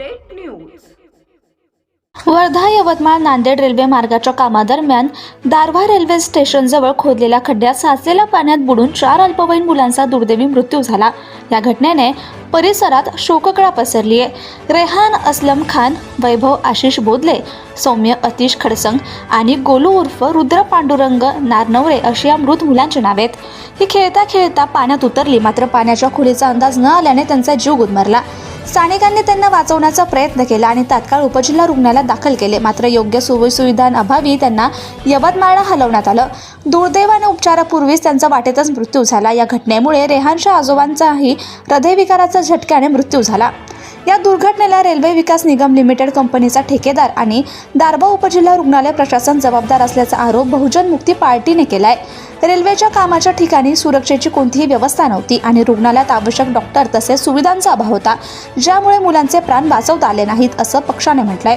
Update news Wardha Yavatmal Nanded railway मार्गाच्या कामादरम्यान Darwha railway स्टेशनजवळ खोदलेल्या खड्ड्यात साचलेल्या पाण्यात बुडून चार अल्पवयीन मुलांचा दुर्दैवी मृत्यू झाला. या घटनेने परिसरात शोककळा पसरली आहे. रेहान असलम खान वैभव आशिष बोदले सौम्य अतिश खडसंग आणि गोलू उर्फ रुद्र पांडुरंग नारनवरे अशी या मृत मुलांची नावे आहेत. ही खेळता खेळता पाण्यात उतरली मात्र पाण्याच्या खोलीचा अंदाज न आल्याने त्यांचा जीव गुदमरला. स्थानिकांनी त्यांना वाचवण्याचा प्रयत्न केला आणि तात्काळ उपजिल्हा रुग्णालयात दाखल केले. मात्र योग्य सोयीसुविधांअभावी त्यांना यवतमाळला हलवण्यात आलं. दुर्दैवाने उपचारापूर्वीच त्यांचा वाटेतच मृत्यू झाला. या घटनेमुळे रेहानच्या आजोबांचाही हृदयविकाराचा झटक्याने मृत्यू झाला. या दुर्घटनेला रेल्वे विकास निगम लिमिटेड कंपनीचा ठेकेदार आणि दारबा उपजिल्हा रुग्णालय प्रशासन जबाबदार असल्याचा आरोप बहुजन मुक्ती पार्टीने केलाय. रेल्वेच्या कामाच्या ठिकाणी सुरक्षेची कोणतीही व्यवस्था नव्हती आणि रुग्णालयात आवश्यक डॉक्टर तसेच सुविधांचा अभाव होता. ज्यामुळे मुलांचे प्राण वाचवता आले नाहीत असं पक्षाने म्हटलंय.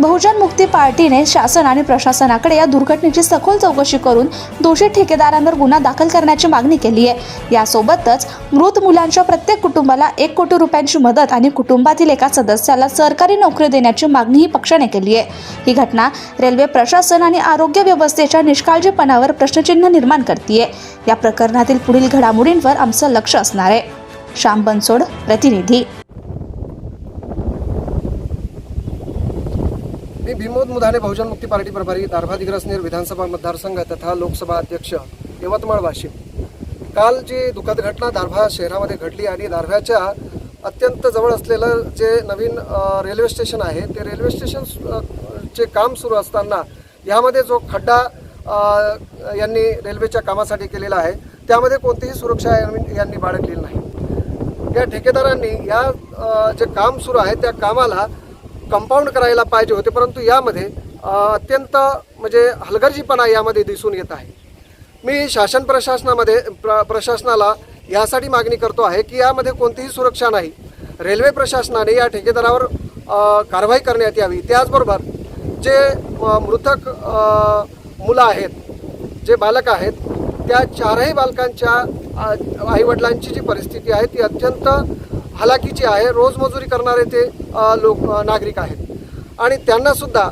बहुजन मुक्ती पार्टीने शासन आणि प्रशासनाकडे या दुर्घटनेची सखोल चौकशी करून दोषी ठेकेदारांवर गुन्हा दाखल करण्याची मागणी केली आहे. यासोबतच मृत मुलांच्या प्रत्येक कुटुंबाला एक कोटी रुपयांची मदत आणि कुटुंबातील एका सदस्याला सरकारी नोकरी देण्याची मागणीही पक्षाने केली आहे. ही घटना रेल्वे प्रशासन आणि आरोग्य व्यवस्थेच्या निष्काळजीपणावर प्रश्नचिन्ह निर्माण करते या प्रकरणातील पुढील घडामोडींवर आमचं लक्ष असणार आहे. श्याम बनसोड प्रतिनिधी. मी भीमोद मुधाने बहुजन मुक्ती पार्टी प्रभारी दारभा दिग्रसनेर विधानसभा मतदारसंघ तथा लोकसभा अध्यक्ष यवतमाळ वाशिम. काल जी दुःखद घटना दारभा शहरामध्ये घडली आणि दारव्याच्या अत्यंत जवळ असलेलं जे नवीन रेल्वे स्टेशन आहे ते रेल्वे स्टेशन चे काम सुरू असताना यामध्ये जो खड्डा यांनी रेल्वेच्या कामासाठी केलेला आहे त्यामध्ये कोणतीही सुरक्षा यांनी- बाळगलेली नाही. या ठेकेदारांनी या जे काम सुरू आहे त्या कामाला कंपाऊंड करायला पाहिजे होते परंतु यामध्ये अत्यंत म्हणजे हलगर्जीपणा यामध्ये दिसून येत आहे. मी शासन प्रशासनामध्ये प्र प्रशासनाला यासाठी मागणी करतो आहे की यामध्ये कोणतीही सुरक्षा नाही. रेल्वे प्रशासनाने या ठेकेदारावर कारवाई करण्यात यावी. त्याचबरोबर जे मृतक मुलं आहेत जे बालक आहेत त्या चारही बालकांच्या आईवडिलांची जी परिस्थिती आहे ती अत्यंत हलाखीची आहे रोजमजुरी करणारे ते लोक नागरिक आहेत. आणि त्यांनासुद्धा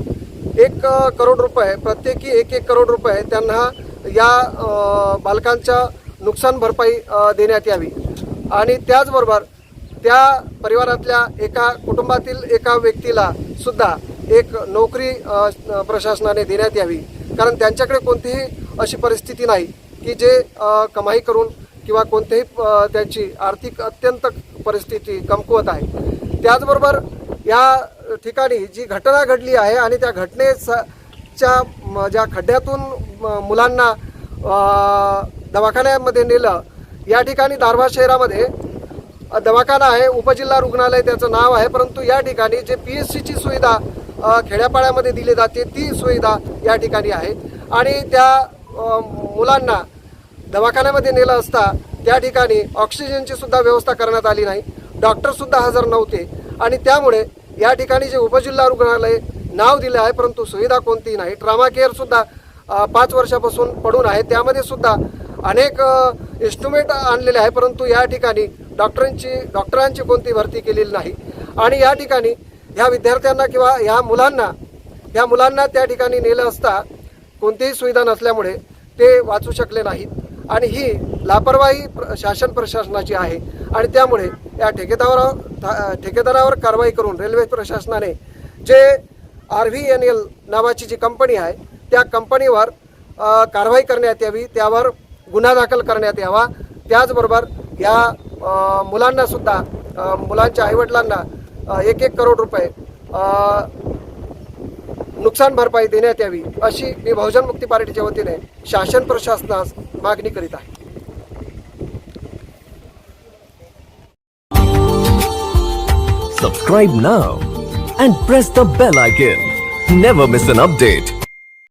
एक करोड रुपये प्रत्येकी एक एक करोड रुपये त्यांना या बालकांच्या नुकसान भरपाई देण्यात यावी. आणि त्याचबरोबर त्या परिवारातल्या एका कुटुंबातील एका व्यक्तीला सुद्धा एक नोकरी प्रशासनाने देण्यात यावी. कारण त्यांच्याकडे कोणतीही अशी परिस्थिती नाही की जे कमाई करून किंवा कोणतेही त्यांची आर्थिक अत्यंत परिस्थिती कमकुवत आहे. त्याचबरोबर या ठिकाणी जी घटना घडली आहे आणि त्या घटनेच्या ज्या खड्ड्यातून म- मुलांना दवाखान्यामध्ये नेलं या ठिकाणी दारवा शहरामध्ये दवाखाना आहे उपजिल्हा रुग्णालय त्याचं नाव आहे परंतु या ठिकाणी जे पी एस सीची सुविधा खेड्यापाड्यामध्ये दिली जाते ती सुविधा या ठिकाणी आहे. आणि त्या मुलांना दवाखान्यामध्ये नेलं असता त्या ठिकाणी ऑक्सिजनची सुद्धा व्यवस्था करण्यात आली नाही. डॉक्टर सुद्धा हजर नव्हते. आणि त्यामुळे या ठिकाणी जे उपजिल्हा रुग्णालय नाव दिले आहे परंतु सुविधा कोणतीही नाही. ट्रामा केअर सुद्धा पाच वर्षापासून पडून आहे. त्यामध्ये सुद्धा अनेक इन्स्ट्रुमेंट आणलेले आहे परंतु या ठिकाणी डॉक्टरांची डॉक्टरांची कोणती भरती केलेली नाही. आणि या ठिकाणी ह्या विद्यार्थ्यांना किंवा ह्या मुलांना ह्या मुलांना त्या ठिकाणी नेलं असता कोणतीही सुविधा नसल्यामुळे ते वाचू शकले नाहीत. आणि ही लापरवाही प्र- शासन प्रशासनाची आहे. आणि त्यामुळे या ठेकेदारावर ठेकेदारावर कारवाई करून रेल्वे प्रशासनाने जे आर व्ही एन एल नावाची जी कंपनी आहे त्या कंपनीवर कारवाई करण्यात यावी त्यावर गुन्हा दाखल करण्यात यावा. त्याचबरोबर या मुलांनासुद्धा मुलांच्या आईवडिलांना एक एक करोड रुपये नुकसान भरपाई देण्यात यावी अशी मी बहुजन मुक्ती पार्टीच्या वतीने शासन प्रशासनास मागणी करीत आहे Subscribe now and press the bell icon. Never miss an update.